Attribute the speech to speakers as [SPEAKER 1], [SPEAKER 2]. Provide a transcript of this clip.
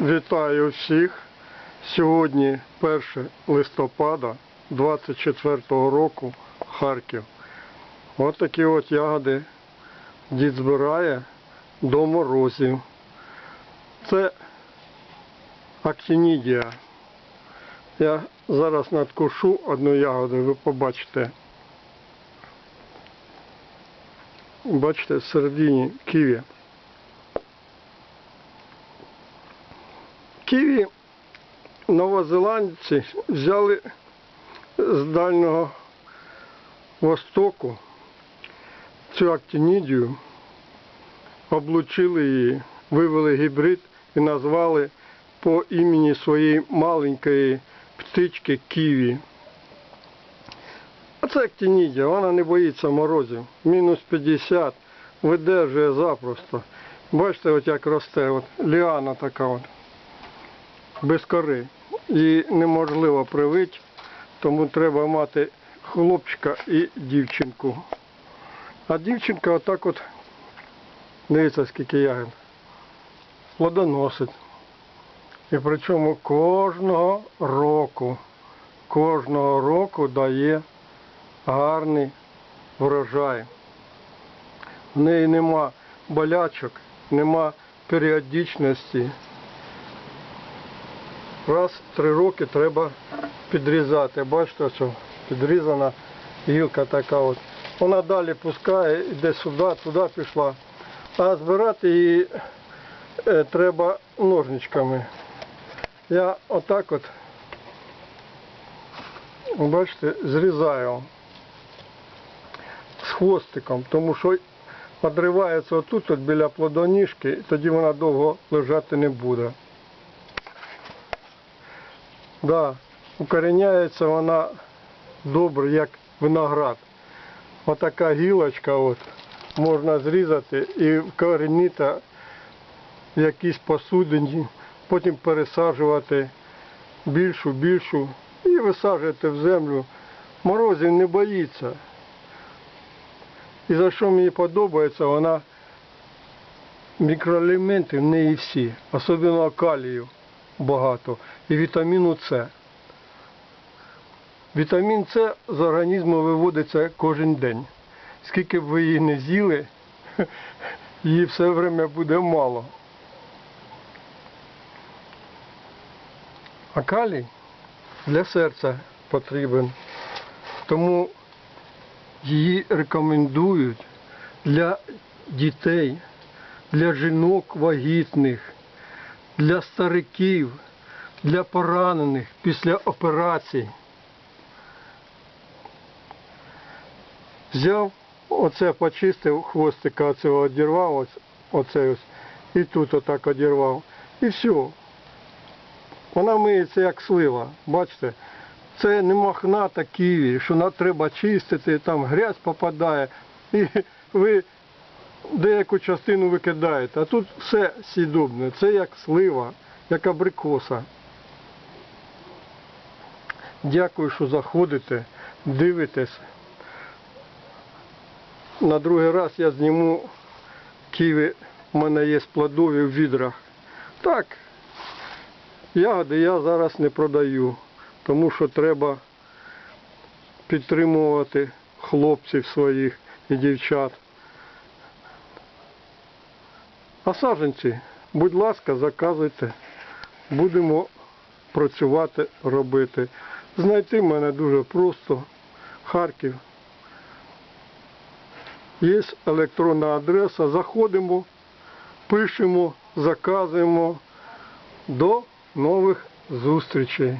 [SPEAKER 1] Вітаю всіх. Сьогодні 1 листопада 24 року Харків. Ось такі от ягоди дід збирає до морозів. Це актинідія. Я зараз надкушу одну ягоду, ви побачите. Бачите, всередині ківі. Ківі новозеландці взяли з Дальнього Востоку цю актинідію, облучили її, вивели гібрид і назвали по імені своєї маленької птички Ківі. А це актинідія, вона не боїться морозів. Мінус 50 видержує запросто. Бачите, от як росте, от ліана така от без кори. Її неможливо привити, тому треба мати хлопчика і дівчинку. А дівчинка отак от, дивіться, скільки ягід, плодоносить. І причому кожного року, кожного року дає гарний врожай. В неї нема болячок, нема періодичності раз в три роки треба підрізати. Бачите, що підрізана гілка така от. Вона далі пускає, йде сюди, туди пішла. А збирати її е, треба ножничками. Я отак от, бачите, зрізаю з хвостиком, тому що відривається отут, от біля плодоніжки, тоді вона довго лежати не буде. Да, укореняється вона добре, як виноград. Отака гілочка от, можна зрізати і вкорінити в якійсь посудині, потім пересаджувати більшу, більшу і висаджувати в землю. Морозів не боїться. І за що мені подобається, вона мікроелементи в неї всі, особливо калію багато і вітаміну С. Вітамін С з організму виводиться кожен день. Скільки б ви її не з'їли, її все время буде мало. А калій для серця потрібен. Тому її рекомендують для дітей, для жінок вагітних для стариків, для поранених після операцій. Взяв, оце почистив, хвостика оцього одірвав, оце ось, і тут отак одірвав. І все. Вона миється як слива, бачите? Це не мохната ківі, що треба чистити, там грязь попадає. І ви деяку частину викидаєте, а тут все сідобне, це як слива, як абрикоса. Дякую, що заходите, дивитесь. На другий раз я зніму ківі, в мене є плодові в відрах. Так, ягоди я зараз не продаю, тому що треба підтримувати хлопців своїх і дівчат. А саджанці, будь ласка, заказуйте. Будемо працювати, робити. Знайти мене дуже просто. Харків. Є електронна адреса. Заходимо, пишемо, заказуємо. До нових зустрічей.